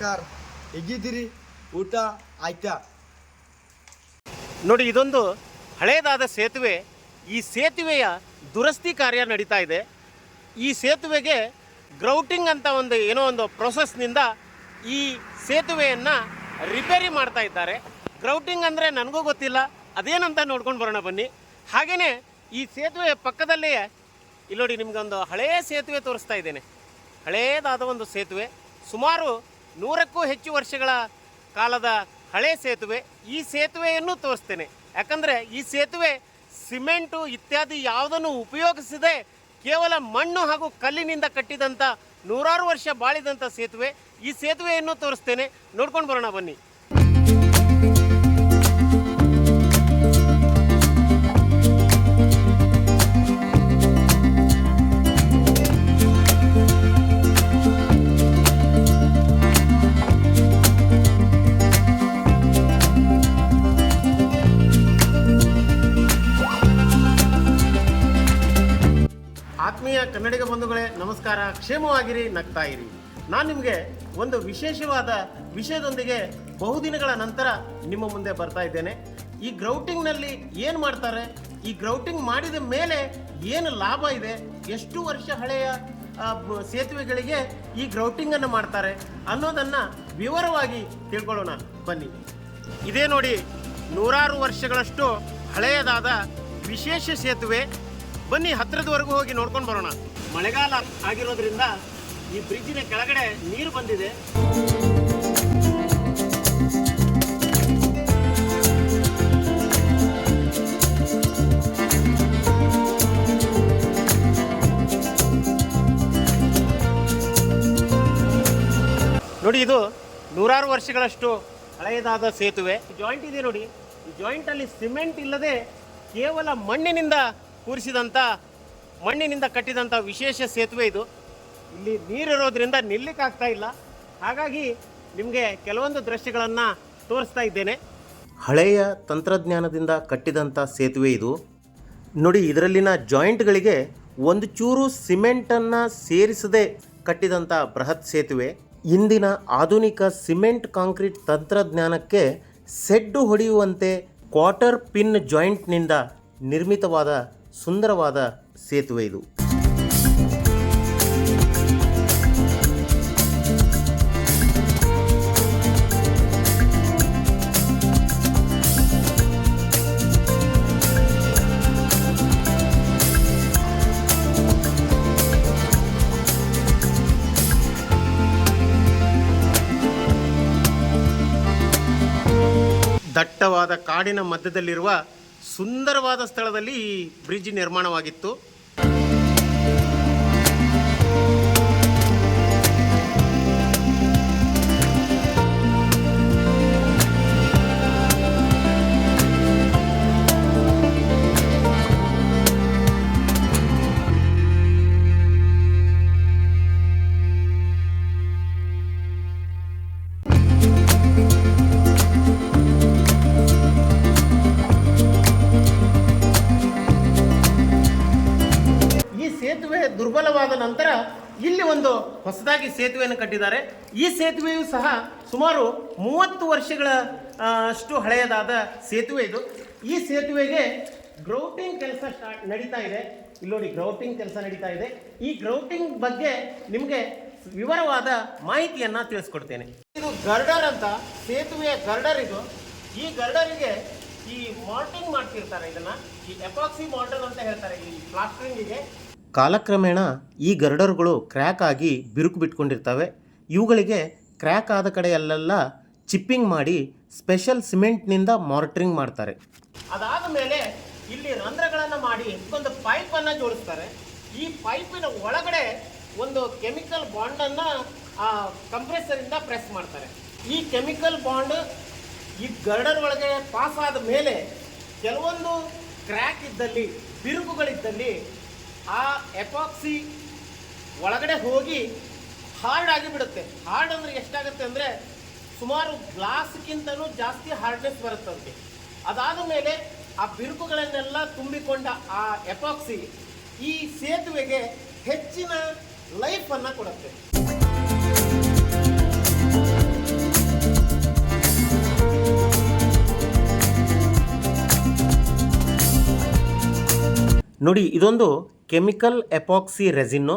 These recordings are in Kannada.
ನಮಸ್ಕಾರ. ಹೇಗಿದ್ದೀರಿ? ಊಟ ಆಯ್ತಾ? ನೋಡಿ, ಇದೊಂದು ಹಳೇದಾದ ಸೇತುವೆ. ಈ ಸೇತುವೆಯ ದುರಸ್ತಿ ಕಾರ್ಯ ನಡೀತಾ ಇದೆ. ಈ ಸೇತುವೆಗೆ ಗ್ರೌಟಿಂಗ್ ಅಂತ ಒಂದು ಏನೋ ಒಂದು ಪ್ರೊಸೆಸ್ನಿಂದ ಈ ಸೇತುವೆಯನ್ನು ರಿಪೇರಿ ಮಾಡ್ತಾ ಇದ್ದಾರೆ. ಗ್ರೌಟಿಂಗ್ ಅಂದರೆ ನನಗೂ ಗೊತ್ತಿಲ್ಲ. ಅದೇನಂತ ನೋಡ್ಕೊಂಡು ಬರೋಣ ಬನ್ನಿ. ಹಾಗೆಯೇ ಈ ಸೇತುವೆ ಪಕ್ಕದಲ್ಲೇ ಇಲ್ಲಿ ನೋಡಿ ನಿಮ್ಗೊಂದು ಹಳೆಯ ಸೇತುವೆ ತೋರಿಸ್ತಾ ಇದ್ದೇನೆ. ಹಳೇದಾದ ಒಂದು ಸೇತುವೆ. ಸುಮಾರು ನೂರಕ್ಕೂ ಹೆಚ್ಚು ವರ್ಷಗಳ ಕಾಲದ ಹಳೆ ಸೇತುವೆ, ಈ ಸೇತುವೆಯನ್ನು ತೋರಿಸ್ತೇನೆ. ಯಾಕಂದರೆ ಈ ಸೇತುವೆ ಸಿಮೆಂಟು ಇತ್ಯಾದಿ ಯಾವುದನ್ನು ಉಪಯೋಗಿಸದೆ ಕೇವಲ ಮಣ್ಣು ಹಾಗೂ ಕಲ್ಲಿನಿಂದ ಕಟ್ಟಿದಂಥ ನೂರಾರು ವರ್ಷ ಬಾಳಿದಂಥ ಸೇತುವೆ. ಈ ಸೇತುವೆಯನ್ನು ತೋರಿಸ್ತೇನೆ. ನೋಡ್ಕೊಂಡು ಬರೋಣ ಬನ್ನಿ. ಆತ್ಮೀಯ ಕನ್ನಡಿಗ ಬಂಧುಗಳೇ, ನಮಸ್ಕಾರ. ಕ್ಷೇಮವಾಗಿರಿ ನಗ್ತಾ ಇರಿ ನಾನು ನಿಮಗೆ ಒಂದು ವಿಶೇಷವಾದ ವಿಷಯದೊಂದಿಗೆ ಬಹುದಿನಗಳ ನಂತರ ನಿಮ್ಮ ಮುಂದೆ ಬರ್ತಾ ಇದ್ದೇನೆ. ಈ ಗ್ರೌಟಿಂಗ್ನಲ್ಲಿ ಏನು ಮಾಡ್ತಾರೆ? ಈ ಗ್ರೌಟಿಂಗ್ ಮಾಡಿದ ಮೇಲೆ ಏನು ಲಾಭ ಇದೆ? ಎಷ್ಟು ವರ್ಷ ಹಳೆಯ ಸೇತುವೆಗಳಿಗೆ ಈ ಗ್ರೌಟಿಂಗನ್ನು ಮಾಡ್ತಾರೆ ಅನ್ನೋದನ್ನು ವಿವರವಾಗಿ ತಿಳ್ಕೊಳ್ಳೋಣ. ಬನ್ನಿ. ಇದೇ ನೋಡಿ, ನೂರಾರು ವರ್ಷಗಳಷ್ಟು ಹಳೆಯದಾದ ವಿಶೇಷ ಸೇತುವೆ ಬನ್ನಿ ಹತ್ತಿರದವರೆಗೂ ಹೋಗಿ ನೋಡ್ಕೊಂಡು ಬರೋಣ. ಮಳೆಗಾಲ ಆಗಿರೋದ್ರಿಂದ ಈ ಬ್ರಿಡ್ಜಿನ ಕೆಳಗಡೆ ನೀರು ಬಂದಿದೆ. ನೋಡಿ ಇದು ನೂರಾರು ವರ್ಷಗಳಷ್ಟು ಹಳೆಯದಾದ ಸೇತುವೆ. ಜಾಯಿಂಟ್ ಇದೆ ನೋಡಿ. ಈ ಜಾಯಿಂಟ್ ಅಲ್ಲಿ ಸಿಮೆಂಟ್ ಇಲ್ಲದೆ ಕೇವಲ ಮಣ್ಣಿನಿಂದ ಕೂರಿಸಿದಂಥ ಮಣ್ಣಿನಿಂದ ಕಟ್ಟಿದಂಥ ವಿಶೇಷ ಸೇತುವೆ ಇದು. ಇಲ್ಲಿ ನೀರಿರೋದ್ರಿಂದ ನಿಲ್ಲಿಕ್ಕಾಗ್ತಾ ಇಲ್ಲ. ಹಾಗಾಗಿ ನಿಮಗೆ ಕೆಲವೊಂದು ದೃಶ್ಯಗಳನ್ನು ತೋರಿಸ್ತಾ ಇದ್ದೇನೆ. ಹಳೆಯ ತಂತ್ರಜ್ಞಾನದಿಂದ ಕಟ್ಟಿದಂಥ ಸೇತುವೆ ಇದು. ನೋಡಿ, ಇದರಲ್ಲಿನ ಜಾಯಿಂಟ್ಗಳಿಗೆ ಒಂದು ಚೂರು ಸಿಮೆಂಟನ್ನು ಸೇರಿಸದೆ ಕಟ್ಟಿದಂಥ ಬೃಹತ್ ಸೇತುವೆ. ಇಂದಿನ ಆಧುನಿಕ ಸಿಮೆಂಟ್ ಕಾಂಕ್ರೀಟ್ ತಂತ್ರಜ್ಞಾನಕ್ಕೆ ಸೆಡ್ಡು ಹೊಡೆಯುವಂತೆ ಕ್ವಾರ್ಟರ್ ಪಿನ್ ಜಾಯಿಂಟ್ನಿಂದ ನಿರ್ಮಿತವಾದ ಸುಂದರವಾದ ಸೇತುವೆ ಇದು. ದಟ್ಟವಾದ ಕಾಡಿನ ಮಧ್ಯದಲ್ಲಿರುವ ಸುಂದರವಾದ ಸ್ಥಳದಲ್ಲಿ ಈ ಬ್ರಿಡ್ಜ್ ನಿರ್ಮಾಣವಾಗಿತ್ತು. ದುರ್ಬಲವಾದ ನಂತರ ಇಲ್ಲಿ ಒಂದು ಹೊಸದಾಗಿ ಸೇತುವೆಯನ್ನು ಕಟ್ಟಿದ್ದಾರೆ. ಈ ಸೇತುವೆಯು ಸಹ ಸುಮಾರು ಮೂವತ್ತು ವರ್ಷಗಳ ಅಷ್ಟು ಹಳೆಯದಾದ ಸೇತುವೆ ಇದು. ಈ ಸೇತುವೆಗೆ ಗ್ರೌಟಿಂಗ್ ಕೆಲಸ ಸ್ಟಾರ್ಟ್ ನಡೀತಾ ಇದೆ. ಇಲ್ಲಿ ನೋಡಿ ಗ್ರೌಟಿಂಗ್ ಕೆಲಸ ನಡೀತಾ ಇದೆ. ಈ ಗ್ರೌಟಿಂಗ್ ಬಗ್ಗೆ ನಿಮಗೆ ವಿವರವಾದ ಮಾಹಿತಿಯನ್ನು ತಿಳಿಸ್ಕೊಡ್ತೇನೆ. ಇದು ಗರ್ಡರ್ ಅಂತ, ಸೇತುವೆಯ ಗರ್ಡರ್ ಇದು. ಈ ಗರ್ಡರಿಗೆ ಈ ಮಾರ್ಟಿಂಗ್ ಮಾಡ್ತಿರ್ತಾರೆ ಇದನ್ನ. ಈ ಎಪಾಕ್ಸಿ ಮಾರ್ಟರ್ ಅಂತ ಹೇಳ್ತಾರೆ ಈ ಪ್ಲಾಸ್ಟರಿಂಗಿಗೆ ಕಾಲಕ್ರಮೇಣ ಈ ಗರ್ಡರ್ಗಳು ಕ್ರ್ಯಾಕ್ ಆಗಿ ಬಿರುಕು ಬಿಟ್ಕೊಂಡಿರ್ತವೆ. ಇವುಗಳಿಗೆ ಕ್ರ್ಯಾಕ್ ಆದ ಕಡೆಯಲ್ಲೆಲ್ಲ ಚಿಪ್ಪಿಂಗ್ ಮಾಡಿ ಸ್ಪೆಷಲ್ ಸಿಮೆಂಟ್ನಿಂದ ಮಾರ್ಟ್ರಿಂಗ್ ಮಾಡ್ತಾರೆ. ಅದಾದ ಮೇಲೆ ಇಲ್ಲಿ ರಂಧ್ರಗಳನ್ನು ಮಾಡಿ ಒಂದು ಪೈಪನ್ನು ಜೋಡಿಸ್ತಾರೆ. ಈ ಪೈಪಿನ ಒಳಗಡೆ ಒಂದು ಕೆಮಿಕಲ್ ಬಾಂಡನ್ನು ಕಂಪ್ರೆಸರಿಂದ ಪ್ರೆಸ್ ಮಾಡ್ತಾರೆ. ಈ ಕೆಮಿಕಲ್ ಬಾಂಡ್ ಈ ಗರ್ಡರ್ ಒಳಗೆ ಪಾಸ್ ಆದ ಮೇಲೆ ಕೆಲವೊಂದು ಕ್ರ್ಯಾಕ್ ಇದ್ದಲ್ಲಿ, ಬಿರುಕುಗಳಿದ್ದಲ್ಲಿ ಆ ಎಪಾಕ್ಸಿ ಒಳಗಡೆ ಹೋಗಿ ಹಾರ್ಡ್ ಆಗಿ ಬಿಡುತ್ತೆ ಹಾರ್ಡ್ ಅಂದ್ರೆ ಎಷ್ಟಾಗುತ್ತೆ ಅಂದರೆ ಸುಮಾರು ಗ್ಲಾಸ್ಗಿಂತಲೂ ಜಾಸ್ತಿ ಹಾರ್ಡ್ನೆಸ್ ಬರುತ್ತಂತೆ. ಅದಾದ ಮೇಲೆ ಆ ಬಿರುಕುಗಳನ್ನೆಲ್ಲ ತುಂಬಿಕೊಂಡ ಆ ಎಪಾಕ್ಸಿ ಈ ಸೇತುವೆಗೆ ಹೆಚ್ಚಿನ ಲೈಫನ್ನು ಕೊಡುತ್ತೆ. ನೋಡಿ, ಇದೊಂದು ಕೆಮಿಕಲ್ ಎಪಾಕ್ಸಿ ರೆಸಿನ್ನು,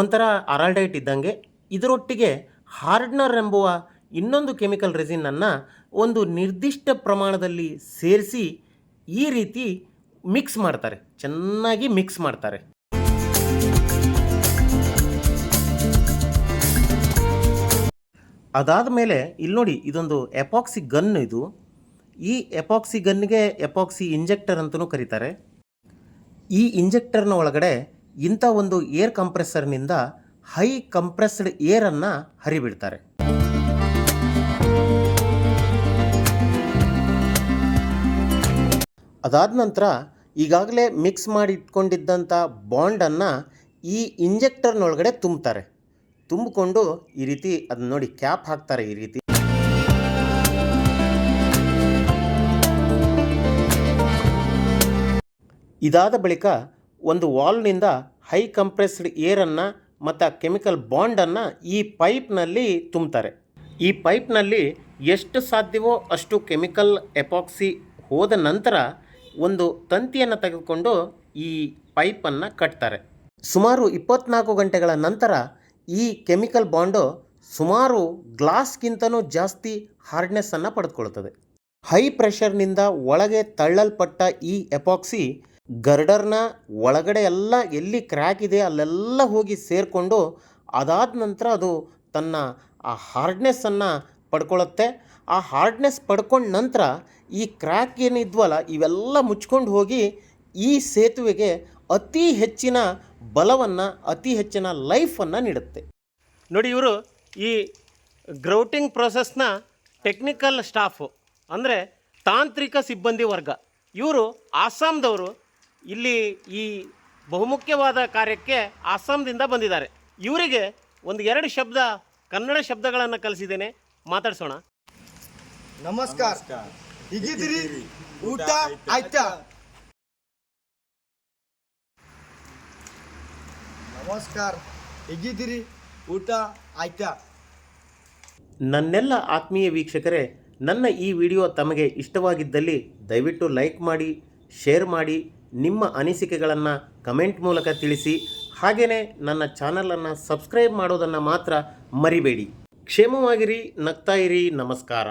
ಒಂಥರ ಅರಾಲ್ಡೈಟ್ ಇದ್ದಂಗೆ. ಇದರೊಟ್ಟಿಗೆ ಹಾರ್ಡ್ನರ್ ಎಂಬುವ ಇನ್ನೊಂದು ಕೆಮಿಕಲ್ ರೆಸಿನನ್ನು ಒಂದು ನಿರ್ದಿಷ್ಟ ಪ್ರಮಾಣದಲ್ಲಿ ಸೇರಿಸಿ ಈ ರೀತಿ ಮಿಕ್ಸ್ ಮಾಡ್ತಾರೆ. ಚೆನ್ನಾಗಿ ಮಿಕ್ಸ್ ಮಾಡ್ತಾರೆ. ಅದಾದ ಮೇಲೆ ಇಲ್ಲಿ ನೋಡಿ, ಇದೊಂದು ಎಪಾಕ್ಸಿ ಗನ್ ಇದು. ಈ ಎಪಾಕ್ಸಿ ಗನ್ಗೆ ಎಪಾಕ್ಸಿ ಇಂಜೆಕ್ಟರ್ ಅಂತಲೂ ಕರೀತಾರೆ. ಈ ಇಂಜೆಕ್ಟರ್ನ ಒಳಗಡೆ ಇಂಥ ಒಂದು ಏರ್ ಕಂಪ್ರೆಸರ್ನಿಂದ ಹೈ ಕಂಪ್ರೆಸ್ಡ್ ಏರನ್ನು ಹರಿಬಿಡ್ತಾರೆ. ಅದಾದ ನಂತರ ಈಗಾಗಲೇ ಮಿಕ್ಸ್ ಮಾಡಿ ಇಟ್ಕೊಂಡಿದ್ದಂಥ ಬಾಂಡನ್ನು ಈ ಇಂಜೆಕ್ಟರ್ನೊಳಗಡೆ ತುಂಬ್ತಾರೆ. ತುಂಬಿಕೊಂಡು ಈ ರೀತಿ ಅದನ್ನ ನೋಡಿ ಕ್ಯಾಪ್ ಹಾಕ್ತಾರೆ ಈ ರೀತಿ. ಇದಾದ ಬಳಿಕ ಒಂದು ವಾಲ್ನಿಂದ ಹೈ ಕಂಪ್ರೆಸ್ಡ್ ಏರನ್ನು ಮತ್ತು ಕೆಮಿಕಲ್ ಬಾಂಡನ್ನು ಈ ಪೈಪ್ನಲ್ಲಿ ತುಂಬ್ತಾರೆ. ಈ ಪೈಪ್ನಲ್ಲಿ ಎಷ್ಟು ಸಾಧ್ಯವೋ ಅಷ್ಟು ಕೆಮಿಕಲ್ ಎಪಾಕ್ಸಿ ಹೋದ ನಂತರ ಒಂದು ತಂತಿಯನ್ನು ತೆಗೆದುಕೊಂಡು ಈ ಪೈಪನ್ನು ಕಟ್ತಾರೆ. ಸುಮಾರು ಇಪ್ಪತ್ನಾಲ್ಕು ಗಂಟೆಗಳ ನಂತರ ಈ ಕೆಮಿಕಲ್ ಬಾಂಡು ಸುಮಾರು ಗ್ಲಾಸ್ಗಿಂತನೂ ಜಾಸ್ತಿ ಹಾರ್ಡ್ನೆಸ್ಸನ್ನು ಪಡೆದುಕೊಳ್ತದೆ ಹೈ ಪ್ರೆಷರ್ನಿಂದ ಒಳಗೆ ತಳ್ಳಲ್ಪಟ್ಟ ಈ ಎಪಾಕ್ಸಿ ಗರ್ಡರ್ನ ಒಳಗಡೆ ಎಲ್ಲ ಎಲ್ಲಿ ಕ್ರ್ಯಾಕ್ ಇದೆ ಅಲ್ಲೆಲ್ಲ ಹೋಗಿ ಸೇರಿಕೊಂಡು ಅದಾದ ನಂತರ ಅದು ತನ್ನ ಆ ಹಾರ್ಡ್ನೆಸ್ಸನ್ನು ಪಡ್ಕೊಳ್ಳುತ್ತೆ ಆ ಹಾರ್ಡ್ನೆಸ್ ಪಡ್ಕೊಂಡ ನಂತರ ಈ ಕ್ರ್ಯಾಕ್ ಏನಿದ್ವಲ್ಲ ಇವೆಲ್ಲ ಮುಚ್ಕೊಂಡು ಹೋಗಿ ಈ ಸೇತುವೆಗೆ ಅತಿ ಹೆಚ್ಚಿನ ಬಲವನ್ನು, ಅತಿ ಹೆಚ್ಚಿನ ಲೈಫನ್ನು ನೀಡುತ್ತೆ. ನೋಡಿ ಇವರು ಈ ಗ್ರೌಟಿಂಗ್ ಪ್ರೊಸೆಸ್ನ ಟೆಕ್ನಿಕಲ್ ಸ್ಟಾಫು ಅಂದರೆ ತಾಂತ್ರಿಕ ಸಿಬ್ಬಂದಿ ವರ್ಗ. ಇವರು ಆಸಾಮ್ದವರು ಇಲ್ಲಿ ಈ ಬಹುಮುಖ್ಯವಾದ ಕಾರ್ಯಕ್ಕೆ ಅಸ್ಸಾಂದಿಂದ ಬಂದಿದ್ದಾರೆ. ಇವರಿಗೆ ಒಂದು ಎರಡು ಶಬ್ದ ಕನ್ನಡ ಶಬ್ದಗಳನ್ನು ಕಲಿಸಿದ್ದೇನೆ. ಮಾತಾಡ್ಸೋಣ. ನಮಸ್ಕಾರ. ಹೀಗಿದ್ದೀರಿ? ಊಟ ಆಯ್ತಾ? ನಮಸ್ಕಾರ. ಹೇಗಿದ್ದೀರಿ? ಊಟ ಆಯ್ತಾ? ನನ್ನೆಲ್ಲ ಆತ್ಮೀಯ ವೀಕ್ಷಕರೇ ನನ್ನ ಈ ವಿಡಿಯೋ ತಮಗೆ ಇಷ್ಟವಾಗಿದ್ದಲ್ಲಿ ದಯವಿಟ್ಟು ಲೈಕ್ ಮಾಡಿ ಶೇರ್ ಮಾಡಿ ನಿಮ್ಮ ಅನಿಸಿಕೆಗಳನ್ನು ಕಮೆಂಟ್ ಮೂಲಕ ತಿಳಿಸಿ. ಹಾಗೆಯೇ ನನ್ನ ಚಾನಲನ್ನು ಸಬ್ಸ್ಕ್ರೈಬ್ ಮಾಡೋದನ್ನು ಮಾತ್ರ ಮರಿಬೇಡಿ. ಕ್ಷೇಮವಾಗಿರಿ, ನಗ್ತಾ ಇರಿ, ನಮಸ್ಕಾರ.